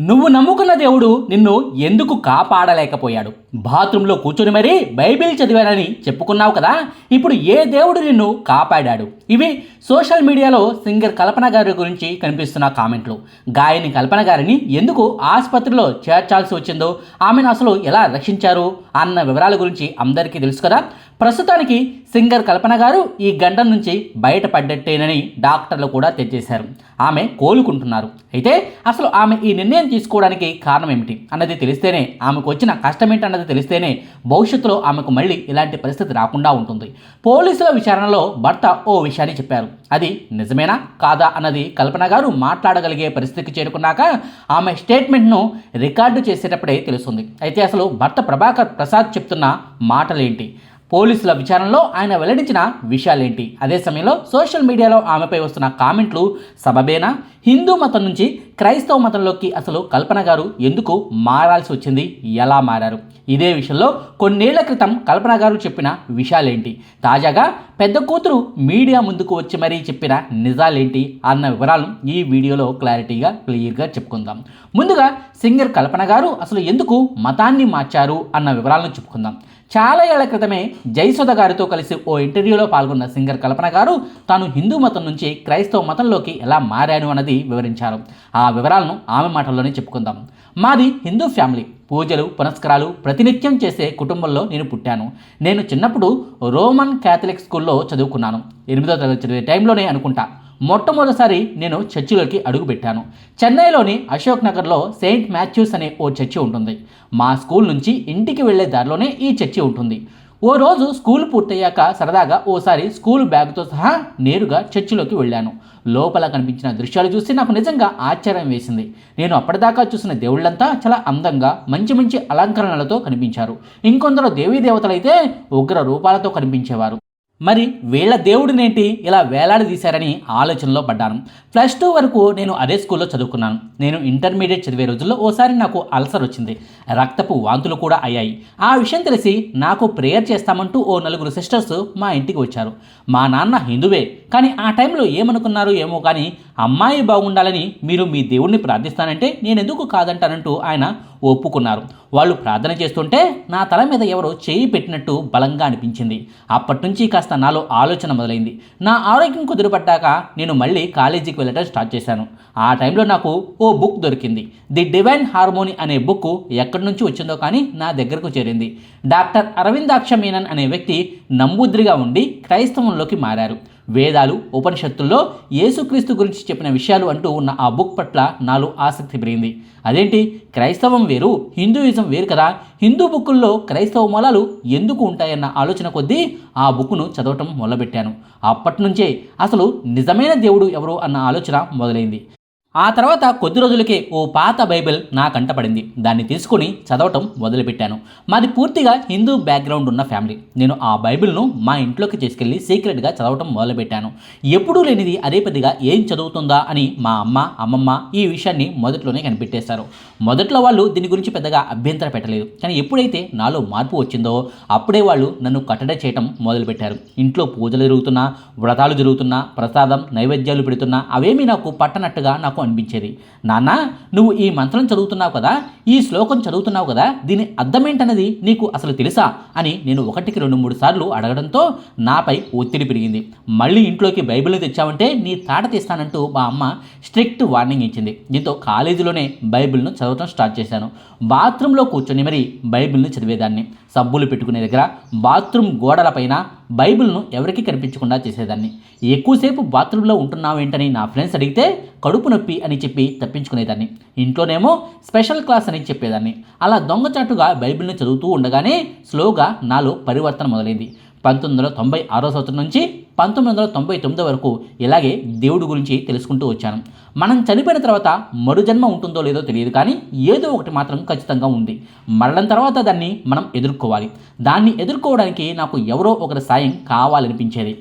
నువ్వు నమ్ముకున్న దేవుడు నిన్ను ఎందుకు కాపాడలేకపోయాడు? బాత్రూంలో కూర్చొని మరీ బైబిల్ చదివానని చెప్పుకున్నావు కదా? ఇప్పుడు ఏ దేవుడు నిన్ను కాపాడాడు? ఇవి సోషల్ మీడియాలో సింగర్ కల్పన గారి గురించి కనిపిస్తున్న కామెంట్లు. గాయని కల్పన గారిని ఎందుకు ఆసుపత్రిలో చేర్చాల్సి వచ్చిందో ఆమెను అసలు ఎలా రక్షించారు అన్న వివరాల గురించి అందరికీ తెలుసు కదా? ప్రస్తుతానికి సింగర్ కల్పన గారు ఈ గండం నుంచి బయటపడ్డట్టేనని డాక్టర్లు కూడా తెచ్చేశారు ఆమె కోలుకుంటున్నారు. అయితే అసలు ఆమె ఈ నిర్ణయం తీసుకోవడానికి కారణం ఏమిటి అన్నది తెలిస్తేనే ఆమెకు వచ్చిన కష్టం ఏంటన్నది తెలిస్తేనే భవిష్యత్తులో ఆమెకు మళ్ళీ ఇలాంటి పరిస్థితి రాకుండా ఉంటుంది. పోలీసుల విచారణలో భర్త ఓ విషయాన్ని చెప్పారు. అది నిజమేనా కాదా అన్నది కల్పన గారు మాట్లాడగలిగే పరిస్థితికి చేరుకున్నాక ఆమె స్టేట్మెంట్ను రికార్డు చేసేటప్పుడే తెలుస్తుంది. అయితే అసలు భర్త ప్రభాకర్ ప్రసాద్ చెప్తున్న మాటలేంటి? పోలీసుల విచారణలో ఆయన వెల్లడించిన విషయాలేంటి? అదే సమయంలో సోషల్ మీడియాలో ఆమెపై వస్తున్న కామెంట్లు సబబేనా? హిందూ మతం నుంచి క్రైస్తవ మతంలోకి అసలు కల్పన గారు ఎందుకు మారాల్సి వచ్చింది? ఎలా మారారు? ఇదే విషయంలో కొన్నేళ్ళ క్రితం కల్పన గారు చెప్పిన విషయాలేంటి? తాజాగా పెద్ద కూతురు మీడియా ముందుకు వచ్చి మరీ చెప్పిన నిజాలేంటి? అన్న వివరాలను ఈ వీడియోలో క్లారిటీగా క్లియర్గా చెప్పుకుందాం. ముందుగా సింగర్ కల్పన గారు అసలు ఎందుకు మతాన్ని మార్చారు అన్న వివరాలను చెప్పుకుందాం. చాలా ఏళ్ళ క్రితమే జయసుధ గారితో కలిసి ఓ ఇంటర్వ్యూలో పాల్గొన్న సింగర్ కల్పన గారు తాను హిందూ మతం నుంచి క్రైస్తవ మతంలోకి ఎలా మారాను అన్నది వివరించారు. ఆ వివరాలను ఆమె మాటల్లోనే చెప్పుకుందాం. మాది హిందూ ఫ్యామిలీ. పూజలు పునస్కారాలు ప్రతినిత్యం చేసే కుటుంబంలో నేను పుట్టాను. నేను చిన్నప్పుడు రోమన్ క్యాథలిక్ స్కూల్లో చదువుకున్నాను. ఎనిమిదో తరగతి చదివే టైంలోనే అనుకుంటా. మొట్టమొదటిసారి నేను చర్చిలోకి అడుగుపెట్టాను చెన్నైలోని అశోక్ నగర్లో సెయింట్ మాథ్యూస్ అనే ఓ చర్చి ఉంటుంది. మా స్కూల్ నుంచి ఇంటికి వెళ్ళే దారిలోనే ఈ చర్చి ఉంటుంది. ఓ రోజు స్కూల్ పూర్తయ్యాక సరదాగా ఓసారి స్కూల్ బ్యాగ్తో సహా నేరుగా చర్చిలోకి వెళ్ళాను. లోపల కనిపించిన దృశ్యాలు చూసి నాకు నిజంగా ఆశ్చర్యం వేసింది. నేను అప్పటిదాకా చూసిన దేవుళ్ళంతా చాలా అందంగా మంచి మంచి అలంకరణలతో కనిపించారు. ఇంకొందరు దేవీ దేవతలైతే ఉగ్ర రూపాలతో కనిపించేవారు. మరి వీళ్ళ దేవుడినేంటి? ఇలా వేలాడదీశారని ఆలోచనలో పడ్డాను. ప్లస్ టూ వరకు నేను అదే స్కూల్లో చదువుకున్నాను. నేను ఇంటర్మీడియట్ చదివే రోజుల్లో ఓసారి నాకు అల్సర్ వచ్చింది. రక్తపు వాంతులు కూడా అయ్యాయి. ఆ విషయం తెలిసి నాకు ప్రేయర్ చేస్తామంటూ ఓ నలుగురు సిస్టర్స్ మా ఇంటికి వచ్చారు. మా నాన్న హిందువే. కానీ ఆ టైంలో ఏమనుకున్నారు ఏమో కానీ అమ్మాయి బాగుండాలని మీరు మీ దేవుణ్ణి ప్రార్థిస్తానంటే నేను ఎందుకు కాదంటానంటూ ఆయన ఒప్పుకున్నారు. వాళ్ళు ప్రార్థన చేస్తుంటే నా తల మీద ఎవరో చేయి పెట్టినట్టు బలంగా అనిపించింది. అప్పటి నుంచి కాస్త నాలో ఆలోచన మొదలైంది. నా ఆరోగ్యం కుదిరిపడ్డాక నేను మళ్ళీ కాలేజీకి వెళ్ళటం స్టార్ట్ చేశాను. ఆ టైంలో నాకు ఓ బుక్ దొరికింది. ది డివైన్ హార్మోని అనే బుక్ ఎక్కడి నుంచి వచ్చిందో కానీ నా దగ్గరకు చేరింది. డాక్టర్ అరవిందాక్ష మీనన్ అనే వ్యక్తి నంబూద్రిగా ఉండి క్రైస్తవంలోకి మారారు. వేదాలు ఉపనిషత్తుల్లో యేసుక్రీస్తు గురించి చెప్పిన విషయాలు అంటూ ఉన్న ఆ బుక్ పట్ల నాలో ఆసక్తి పెరిగింది. అదేంటి? క్రైస్తవం వేరు హిందూయిజం వేరు కదా. హిందూ బుక్కుల్లో క్రైస్తవ మూలాలు ఎందుకు ఉంటాయన్న ఆలోచన కొద్దీ ఆ బుక్ను చదవటం మొదలుపెట్టాను. అప్పటి నుంచే అసలు నిజమైన దేవుడు ఎవరు అన్న ఆలోచన మొదలైంది. ఆ తర్వాత కొద్ది రోజులకే ఓ పాత బైబిల్ నా కంటపడింది. దాన్ని తీసుకుని చదవటం మొదలుపెట్టాను. మాది పూర్తిగా హిందూ బ్యాక్గ్రౌండ్ ఉన్న ఫ్యామిలీ. నేను ఆ బైబిల్ను మా ఇంట్లోకి తీసుకెళ్ళి సీక్రెట్గా చదవటం మొదలుపెట్టాను. ఎప్పుడూ లేనిది అదే పెద్దగా ఏం చదువుతుందా అని మా అమ్మ అమ్మమ్మ ఈ విషయాన్ని మొదట్లోనే కనిపెట్టేశారు. మొదట్లో వాళ్ళు దీని గురించి పెద్దగా అభ్యంతర పెట్టలేదు. కానీ ఎప్పుడైతే నాలో మార్పు వచ్చిందో అప్పుడే వాళ్ళు నన్ను కట్టడ చేయటం మొదలుపెట్టారు. ఇంట్లో పూజలు జరుగుతున్నా వ్రతాలు జరుగుతున్నా ప్రసాదం నైవేద్యాలు పెడుతున్నా అవేమీ నాకు పట్టనట్టుగా నాకు అనిపించేది. నాన్న నువ్వు ఈ మంత్రం చదువుతున్నావు కదా? ఈ శ్లోకం చదువుతున్నావు కదా? దీని అర్థమేంటన్నది నీకు అసలు తెలుసా? అని నేను ఒకటికి రెండు మూడు సార్లు అడగడంతో నాపై ఒత్తిడి పెరిగింది. మళ్ళీ ఇంట్లోకి బైబిల్ని తెచ్చావంటే నీ తాట తీస్తానంటూ మా అమ్మ స్ట్రిక్ట్ వార్నింగ్ ఇచ్చింది. దీంతో కాలేజీలోనే బైబిల్ను చదవటం స్టార్ట్ చేశాను. బాత్రూంలో కూర్చొని మరి బైబిల్ని చదివేదాన్ని. సబ్బులు పెట్టుకునే దగ్గర బాత్రూమ్ గోడలపైన బైబిల్ను ఎవరికి కనిపించకుండా చేసేదాన్ని. ఎక్కువసేపు బాత్రూంలో ఉంటున్నావేంటని నా ఫ్రెండ్స్ అడిగితే కడుపు నొప్పి అని చెప్పి తప్పించుకునేదాన్ని. ఇంట్లోనేమో స్పెషల్ క్లాస్ అని చెప్పేదాన్ని. అలా దొంగచాటుగా బైబిల్ని చదువుతూ ఉండగానే స్లోగా నాలో పరివర్తన మొదలైంది. పంతొమ్మిది వందల తొంభై ఆరో సంవత్సరం నుంచి పంతొమ్మిది వందల తొంభై తొమ్మిది వరకు ఇలాగే దేవుడి గురించి తెలుసుకుంటూ వచ్చాను. మనం చనిపోయిన తర్వాత మరుజన్మ ఉంటుందో లేదో తెలియదు కానీ ఏదో ఒకటి మాత్రం ఖచ్చితంగా ఉంది. మరణం తర్వాత దాన్ని మనం ఎదుర్కోవాలి. దాన్ని ఎదుర్కోవడానికి నాకు ఎవరో ఒకరి సాయం కావాలనిపించేది.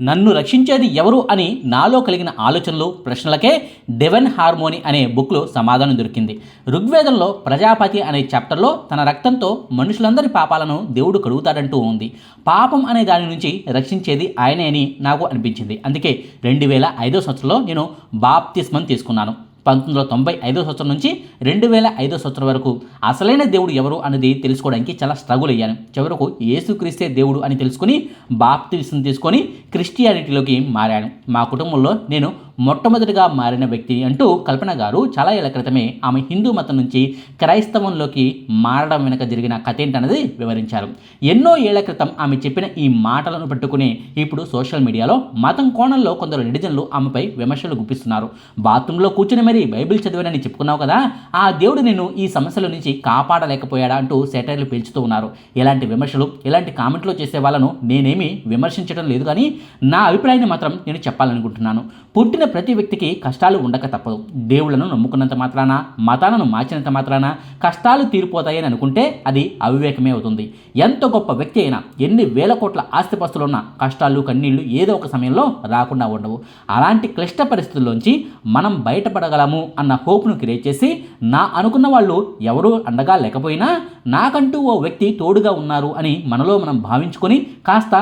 నన్ను రక్షించేది ఎవరు అని నాలో కలిగిన ఆలోచనలు ప్రశ్నలకే డెవెన్ హార్మోని అనే బుక్లో సమాధానం దొరికింది. ఋగ్వేదంలో ప్రజాపతి అనే చాప్టర్లో తన రక్తంతో మనుషులందరి పాపాలను దేవుడు కడుగుతాడంటూ ఉంది. పాపం అనే దాని నుంచి రక్షించేది ఆయనే అని నాకు అనిపించింది. అందుకే రెండు వేల ఐదో సంవత్సరంలో నేను బాప్తిస్మం తీసుకున్నాను. పంతొమ్మిది వందల తొంభై ఐదో సంవత్సరం నుంచి రెండు వేల ఐదో సంవత్సరం వరకు అసలైన దేవుడు ఎవరు అనేది తెలుసుకోవడానికి చాలా స్ట్రగుల్ అయ్యాను. చివరకు యేసుక్రీస్తే దేవుడు అని తెలుసుకుని బాప్తిసం తీసుకొని క్రిస్టియానిటీలోకి మారాను. మా కుటుంబంలో నేను మొట్టమొదటిగా మారిన వ్యక్తి అంటూ కల్పన గారు చాలా ఏళ్ళ క్రితమే ఆమె హిందూ మతం నుంచి క్రైస్తవంలోకి మారడం వెనుక జరిగిన కథ ఏంటన్నది వివరించారు. ఎన్నో ఏళ్ళ క్రితం ఆమె చెప్పిన ఈ మాటలను పట్టుకుని ఇప్పుడు సోషల్ మీడియాలో మతం కోణంలో కొందరు నెటిజన్లు ఆమెపై విమర్శలు గుప్పిస్తున్నారు. బాత్రూంలో కూర్చుని మరీ బైబిల్ చదివానని చెప్పుకున్నావు కదా ఆ దేవుడు నిన్ను ఈ సమస్యల నుంచి కాపాడలేకపోయాడా అంటూ సెటైర్లు పేల్చుతూ ఉన్నారు. ఇలాంటి విమర్శలు ఇలాంటి కామెంట్లు చేసే వాళ్ళను నేనేమి విమర్శించడం లేదు కానీ నా అభిప్రాయాన్ని మాత్రం నేను చెప్పాలనుకుంటున్నాను. పుట్టిన ప్రతి వ్యక్తికి కష్టాలు ఉండక తప్పదు. దేవుళ్ళను నమ్ముకున్నంత మాత్రాన మతాలను మార్చినంత మాత్రాన కష్టాలు తీరిపోతాయని అనుకుంటే అది అవివేకమే అవుతుంది. ఎంత గొప్ప వ్యక్తి అయినా ఎన్ని వేల కోట్ల ఆస్తిపస్తులున్న కష్టాలు కన్నీళ్ళు ఏదో ఒక సమయంలో రాకుండా ఉండవు. అలాంటి క్లిష్ట పరిస్థితుల్లోంచి మనం బయటపడగలము అన్న హోప్ను క్రియేట్ చేసి నా అనుకున్న వాళ్ళు ఎవరూ అండగా లేకపోయినా నాకంటూ ఓ వ్యక్తి తోడుగా ఉన్నారు అని మనలో మనం భావించుకొని కాస్త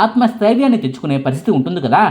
ఆత్మస్థైర్యాన్ని తెచ్చుకునే పరిస్థితి ఉంటుంది కదా.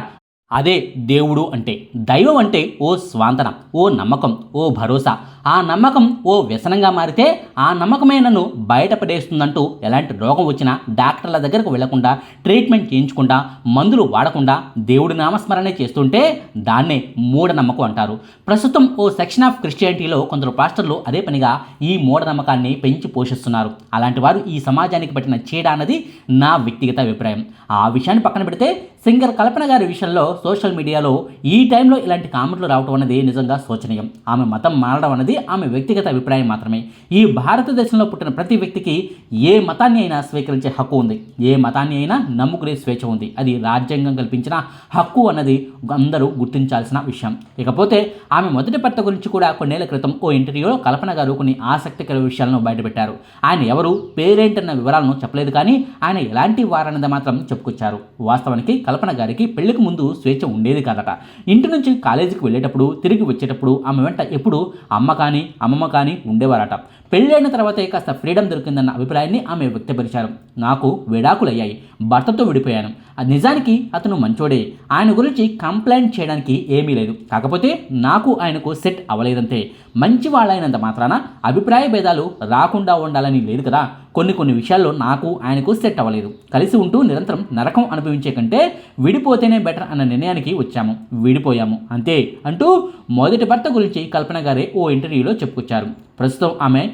అదే దేవుడు అంటే దైవం అంటే ఓ స్వాంతన ఓ నమ్మకం ఓ భరోసా ఆ నమ్మకం ఓ వ్యసనంగా మారితే ఆ నమ్మకమే నన్ను బయటపడేస్తుందంటూ ఎలాంటి రోగం వచ్చినా డాక్టర్ల దగ్గరకు వెళ్ళకుండా ట్రీట్మెంట్ చేయించకుండా మందులు వాడకుండా దేవుడి నామస్మరణే చేస్తుంటే దాన్నే మూఢనమ్మకం అంటారు. ప్రస్తుతం ఓ సెక్షన్ ఆఫ్ క్రిస్టియానిటీలో కొందరు పాస్టర్లు అదే పనిగా ఈ మూఢనమ్మకాన్ని పెంచి పోషిస్తున్నారు. అలాంటి వారు ఈ సమాజానికి పట్టిన చీడ అన్నది నా వ్యక్తిగత అభిప్రాయం. ఆ విషయాన్ని పక్కన పెడితే సింగర్ కల్పన గారి విషయంలో సోషల్ మీడియాలో ఈ టైంలో ఇలాంటి కామెంట్లు రావడం అనేది నిజంగా శోచనీయం. ఆమె మతం మారడం అనేది ఆమె వ్యక్తిగత అభిప్రాయం మాత్రమే. ఈ భారతదేశంలో పుట్టిన ప్రతి వ్యక్తికి ఏ మతాన్ని అయినా స్వీకరించే హక్కు ఉంది. ఏ మతాన్ని అయినా నమ్ముకునే స్వేచ్ఛ ఉంది. అది రాజ్యాంగం కల్పించిన హక్కు అన్నది అందరూ గుర్తించాల్సిన విషయం. ఇకపోతే ఆమె మొదటి భర్త గురించి కూడా కొన్నేళ్ళ క్రితం ఓ ఇంటర్వ్యూలో కల్పన గారు కొన్ని ఆసక్తికర విషయాలను బయటపెట్టారు. ఆయన ఎవరు పేరేంటన్న వివరాలను చెప్పలేదు కానీ ఆయన ఎలాంటి వారన్నది మాత్రం చెప్పుకొచ్చారు. వాస్తవానికి కల్పన గారికి పెళ్ళికి ముందు స్వేచ్ఛ ఉండేది కాదట. ఇంటి నుంచి కాలేజీకి వెళ్ళేటప్పుడు తిరిగి వచ్చేటప్పుడు ఆమె వెంట ఎప్పుడు అమ్మ కానీ అమ్మమ్మ కానీ ఉండేవారట. పెళ్ళైన తర్వాతే కాస్త ఫ్రీడమ్ దొరికిందన్న అభిప్రాయాన్ని ఆమె వ్యక్తపరిచారు. నాకు విడాకులయ్యాయి. భర్తతో విడిపోయాను. అది నిజానికి అతను మంచోడే. ఆయన గురించి కంప్లైంట్ చేయడానికి ఏమీ లేదు. కాకపోతే నాకు ఆయనకు సెట్ అవ్వలేదంతే. మంచి వాళ్ళైనంత మాత్రాన అభిప్రాయ భేదాలు రాకుండా ఉండాలని లేదు కదా. కొన్ని కొన్ని విషయాల్లో నాకు ఆయనకు సెట్ అవ్వలేదు. కలిసి ఉంటూ నిరంతరం నరకం అనుభవించే కంటే విడిపోతేనే బెటర్ అన్న నిర్ణయానికి వచ్చాము. విడిపోయాము. అంతే అంటూ మొదటి భర్త గురించి కల్పన గారే ఓ ఇంటర్వ్యూలో చెప్పుకొచ్చారు. ప్రస్తుతం ఆమె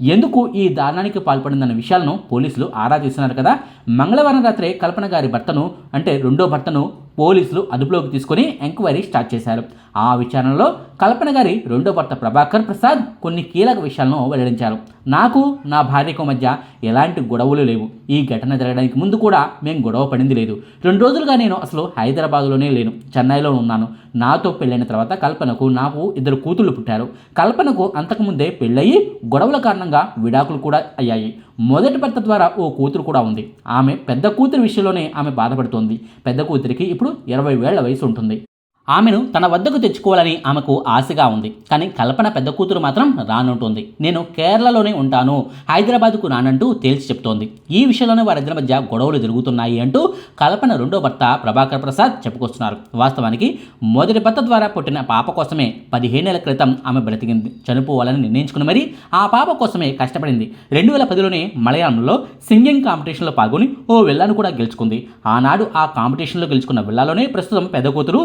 ఎందుకు ఈ దారుణానికి పాల్పడిందన్న విషయాలను పోలీసులు ఆరా తీస్తున్నారు కదా. మంగళవారం రాత్రే కల్పన గారి భర్తను అంటే రెండో భర్తను పోలీసులు అదుపులోకి తీసుకొని ఎంక్వైరీ స్టార్ట్ చేశారు. ఆ విచారణలో కల్పన గారి రెండో భర్త ప్రభాకర్ ప్రసాద్ కొన్ని కీలక విషయాలను వెల్లడించారు. నాకు నా భార్యకు మధ్య ఎలాంటి గొడవలు లేవు. ఈ ఘటన జరగడానికి ముందు కూడా మేము గొడవ పడింది లేదు. రెండు రోజులుగా నేను అసలు హైదరాబాద్లోనే లేను. చెన్నైలో ఉన్నాను. నాతో పెళ్ళైన తర్వాత కల్పనకు నాకు ఇద్దరు కూతుళ్ళు పుట్టారు. కల్పనకు అంతకుముందే పెళ్ళయి గొడవల కారణంగా విడాకులు కూడా అయ్యాయి. మొదటి భర్త ద్వారా ఓ కూతురు కూడా ఉంది. ఆమె పెద్ద కూతురి విషయంలోనే ఆమె బాధపడుతోంది. పెద్ద కూతురికి ఇప్పుడు ఇరవై వేళ్ళ వయసు ఉంటుంది. ఆమెను తన వద్దకు తెచ్చుకోవాలని ఆమెకు ఆశగా ఉంది. కానీ కల్పన పెద్ద కూతురు మాత్రం రానుంటుంది. నేను కేరళలోనే ఉంటాను. హైదరాబాద్కు రానంటూ తేల్చి చెప్తోంది. ఈ విషయంలోనే వారిద్దరి మధ్య గొడవలు జరుగుతున్నాయి అంటూ కల్పన రెండో భర్త ప్రభాకర్ ప్రసాద్ చెప్పుకొస్తున్నారు. వాస్తవానికి మొదటి భర్త ద్వారా పుట్టిన పాప కోసమే పదిహేనేళ్ళ క్రితం ఆమె బ్రతికింది. చనిపోవాలని నిర్ణయించుకుని మరి ఆ పాప కోసమే కష్టపడింది. రెండు వేల పదిలోనే మలయాళంలో సింగింగ్ కాంపిటీషన్లో పాల్గొని ఓ విల్లాను కూడా గెలుచుకుంది. ఆనాడు ఆ కాంపిటీషన్లో గెలుచుకున్న విల్లాలోనే ప్రస్తుతం పెద్ద కూతురు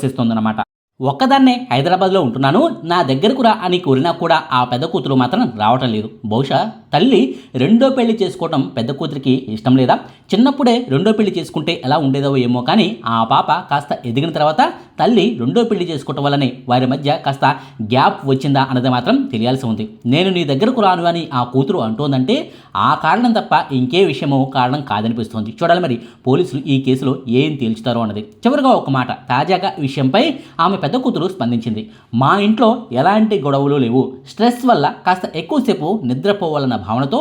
నివసిస్తోందన్నమాట ఒక్కదాన్నే హైదరాబాద్లో ఉంటున్నాను నా దగ్గరకు రా అని కోరినా కూడా ఆ పెద్ద కూతురు మాత్రం రావటం లేదు. బహుశా తల్లి రెండో పెళ్ళి చేసుకోవటం పెద్ద కూతురికి ఇష్టం లేదా? చిన్నప్పుడే రెండో పెళ్ళి చేసుకుంటే ఎలా ఉండేదో ఏమో కానీ ఆ పాప కాస్త ఎదిగిన తర్వాత తల్లి రెండో పెళ్ళి చేసుకోవటం వల్లనే వారి మధ్య కాస్త గ్యాప్ వచ్చిందా అన్నది మాత్రం తెలియాల్సి ఉంది. నేను నీ దగ్గరకు రాను అని ఆ కూతురు అంటోందంటే ఆ కారణం తప్ప ఇంకే విషయమో కారణం కాదనిపిస్తోంది. చూడాలి మరి పోలీసులు ఈ కేసులో ఏం తేల్చుతారో అన్నది. చివరిగా ఒక మాట తాజాగా విషయంపై ఆమె పెద్ద కూతురు స్పందించింది. మా ఇంట్లో ఎలాంటి గొడవలు లేవు. స్ట్రెస్ వల్ల కాస్త ఎక్కువసేపు నిద్రపోవాలన్న భావనతో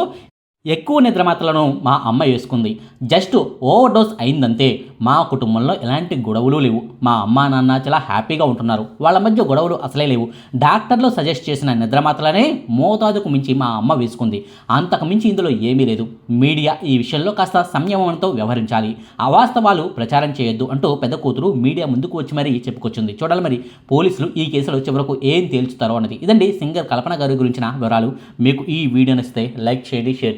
ఎక్కువ నిద్ర మాత్రలను మా అమ్మ వేసుకుంది. జస్ట్ ఓవర్ డోస్ అయిందంతే. మా కుటుంబంలో ఎలాంటి గొడవలు లేవు. మా అమ్మ నాన్న చాలా హ్యాపీగా ఉంటున్నారు. వాళ్ళ మధ్య గొడవలు అసలే లేవు. డాక్టర్లు సజెస్ట్ చేసిన నిద్ర మాత్రలనే మోతాదుకు మించి మా అమ్మ వేసుకుంది. అంతకు మించి ఇందులో ఏమీ లేదు. మీడియా ఈ విషయంలో కాస్త సంయమనంతో వ్యవహరించాలి. అవాస్తవాలు ప్రచారం చేయొద్దు అంటూ పెద్ద కూతురు మీడియా ముందుకు వచ్చి మరీ చెప్పుకొచ్చింది. చూడాలి మరి పోలీసులు ఈ కేసులో చివరకు ఏం తేల్చుతారో అన్నది. ఇదండి సింగర్ కల్పన గారి గురించిన వివరాలు. మీకు ఈ వీడియో నచ్చితే లైక్ చేయండి షేర్